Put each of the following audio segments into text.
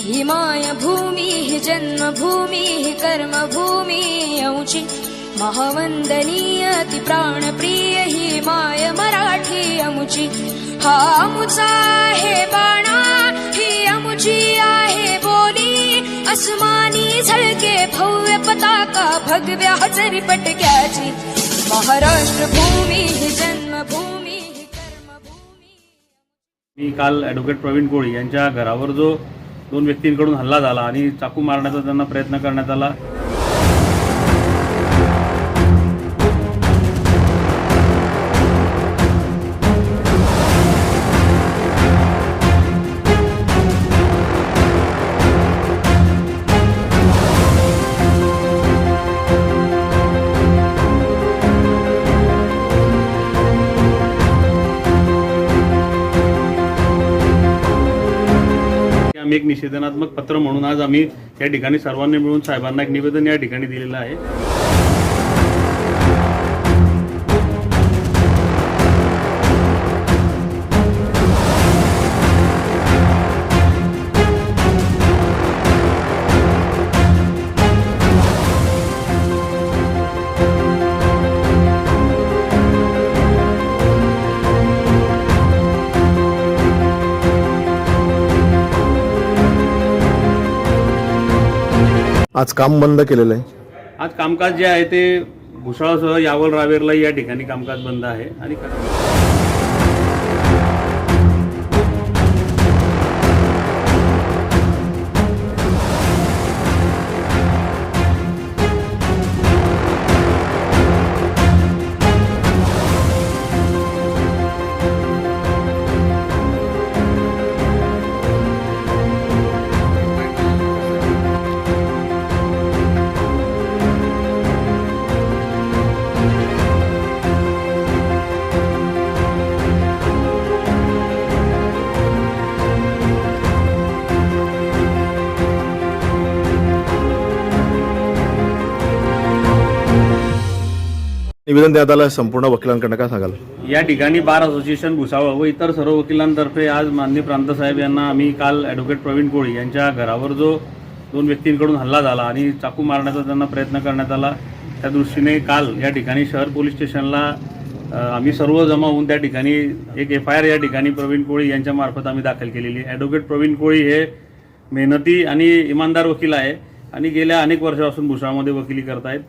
ही माय भूमी ही जन्मभूमी ही कर्मभूमी औची महावंदनीय ती प्राणप्रिय ही माय मराठी अमुची। हा अमुचा आहे बाणा ही अमुची आहे बोली। अस्मानी झळके भव्य पताका भगव्या हजरी पटक्याची। महाराष्ट्र भूमी ही जन्मभूमी ही कर्मभूमी। मी काल ॲडव्होकेट प्रवीण कोळी यांच्या घरावर जो दोन व्यक्तींकडून हल्ला झाला आणि चाकू मारण्याचा त्यांना प्रयत्न करण्यात आला. आम्ही एक निषेधनात्मक पत्र म्हणून आज आम्ही या ठिकाणी सर्वांनी मिळून साहेबांना एक निवेदन या ठिकाणी दिलेलं आहे. आज काम बंद केलेलं आहे. आज कामकाज जे आहे ते भुसावळसह यावल रावेरला या ठिकाणी कामकाज बंद आहे आणि निवेदन देण्यात आलं संपूर्ण वकिलांकडनं काय सांगाल? या ठिकाणी बार असोसिएशन भुसावळ व इतर सर्व वकिलांतर्फे आज माननीय प्रांतसाहेब यांना आम्ही काल ॲडव्होकेट प्रवीण कोळी यांच्या घरावर जो दोन व्यक्तींकडून हल्ला झाला आणि चाकू मारण्याचा त्यांना प्रयत्न करण्यात आला त्या दृष्टीने काल या ठिकाणी शहर पोलीस स्टेशनला आम्ही सर्व जमा होऊन त्या ठिकाणी एक एफ आय आर या ठिकाणी प्रवीण कोळी यांच्यामार्फत आम्ही दाखल केलेली. आहे ॲडव्होकेट प्रवीण कोळी हे मेहनती आणि इमानदार वकील आहे आणि गेल्या अनेक वर्षापासून भुसावळमध्ये वकिली करतायत.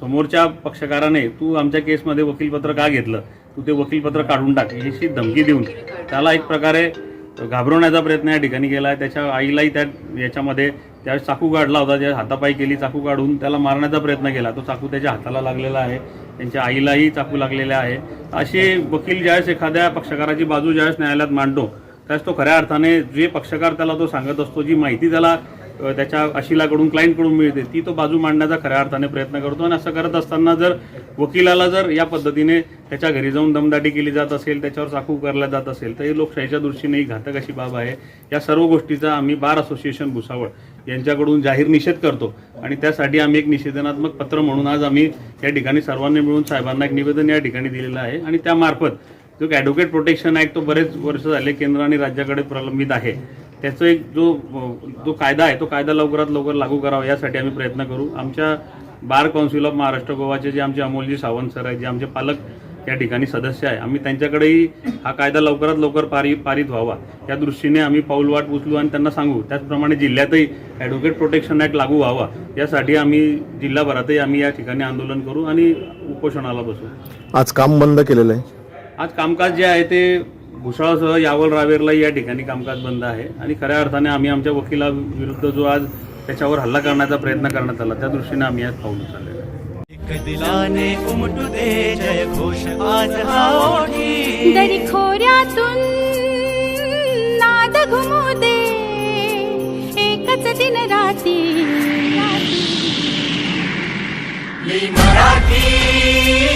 समोरच्या पक्षकाराने तू आमच्या केसमध्ये वकीलपत्र का घेतलं? तू ते वकीलपत्र काढून टाक याची धमकी देऊन त्याला एक प्रकारे घाबरवण्याचा प्रयत्न या ठिकाणी केला. आहे त्याच्या आईलाही त्या याच्यामध्ये त्यावेळेस चाकू काढला होता ज्या हातापायी केली चाकू काढून त्याला मारण्याचा प्रयत्न केला. तो चाकू त्याच्या हाताला लागलेला आहे. त्यांच्या आईलाही चाकू लागलेला आहे. असे वकील ज्यावेळेस एखाद्या पक्षकाराची बाजू ज्यावेळेस न्यायालयात मांडतो त्यावेळेस तो खऱ्या अर्थाने जे पक्षकार त्याला तो सांगत असतो जी माहिती त्याला त्याच्या अशिलाकडून क्लायंटकडून मिळते ती तो बाजू मांडण्याचा खऱ्या अर्थाने प्रयत्न करतो. आणि असं करत असताना जर वकिलाला जर या पद्धतीने त्याच्या घरी जाऊन दमदाटी केली जात असेल त्याच्यावर चाकू करल्या जात असेल तर ही लोकशाहीच्या दृष्टीने ही घातक अशी बाब आहे. या सर्व गोष्टीचा आम्ही बार असोसिएशन भुसावळ यांच्याकडून जाहीर निषेध करतो. आणि त्यासाठी आम्ही एक निषेधनात्मक पत्र म्हणून आज आम्ही या ठिकाणी सर्वांनी मिळून साहेबांना एक निवेदन या ठिकाणी दिलेलं आहे. आणि त्यामार्फत जो ॲडव्होकेट प्रोटेक्शन ॲक्ट तो बरेच वर्ष झाले केंद्र आणि राज्याकडे प्रलंबित आहे. त्याचं एक जो जो कायदा आहे तो कायदा लवकरात लवकर लागू करावा यासाठी आम्ही प्रयत्न करू. आमच्या बार काउन्सिल ऑफ महाराष्ट्र गोवाचे जे आमचे अमोलजी सावंत सर आहेत जे आमचे पालक या ठिकाणी सदस्य आहे आम्ही त्यांच्याकडेही हा कायदा लवकरात लवकर पारि पारित व्हावा. या दृष्टीने आम्ही पाऊलवाट उचलू आणि त्यांना सांगू. त्याचप्रमाणे जिल्ह्यातही ॲडव्होकेट प्रोटेक्शन ॲक्ट लागू व्हावा. यासाठी आम्ही जिल्हाभरातही आम्ही या ठिकाणी आंदोलन करू आणि उपोषणाला बसू. आज काम बंद केलेलं आहे. आज कामकाज जे आहे ते भुसावळसह यावल रावेरला या ठिकाणी कामकाज बंद आहे. आणि खऱ्या अर्थाने आम्ही आमच्या वकिलाविरुद्ध जो आज त्याच्यावर हल्ला करण्याचा प्रयत्न करण्यात आला त्या दृष्टीने आम्ही आज पाऊल उचललेलं आहे. एक दिलाने उमटू दे जय घोष आज हा दरी खोऱ्यातून नाद घुमू दे एकच दिन राती. मी मराठी.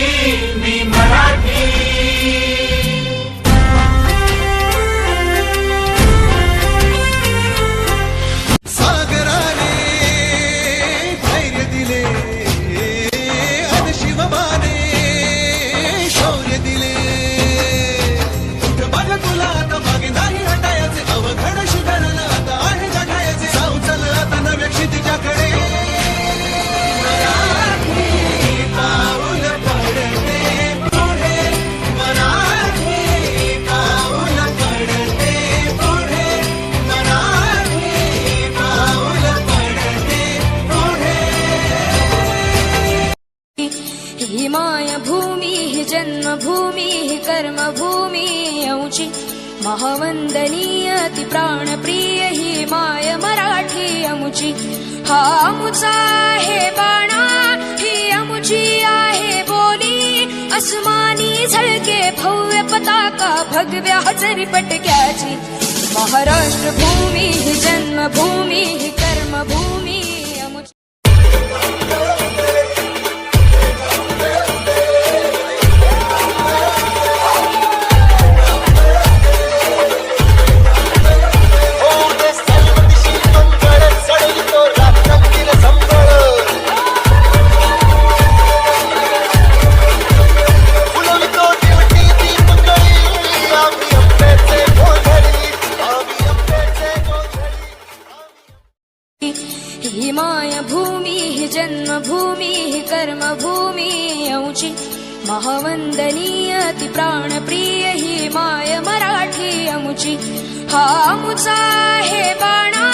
ही जन्मभूमी ही कर्मभूमी महावंदनीय ती प्राणप्रिय ही माय मराठी अमुची हा अमुचा आहे बाणा ही अमुची आहे बोली. अस्मानी झळके भव्य पताका भगव्या हजरी पटक्याची. महाराष्ट्र भूमी ही जन्मभूमी ही कर्मभूमी ही मायभूमी ही जन्मभूमी ही कर्मभूमी औची महावंदनीय ती प्राणप्रिय ही माय मराठी अमुची हा अमुचा आहे बाणा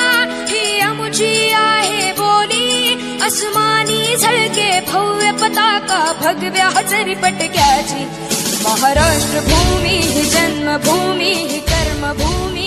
ही अमुची आहे बोली। अस्मानी झळके भव्य पताका भगव्या हजरी पटक्याची। महाराष्ट्र भूमी ही जन्मभूमी ही कर्मभूमी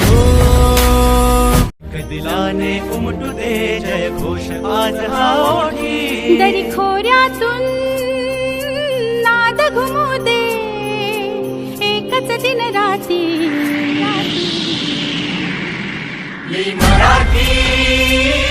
दिलाने उमटू दे जय घोष आज हा ओठी दरी खोऱ्यातून नाद घुमू दे. एकच दिन राती. मराठी.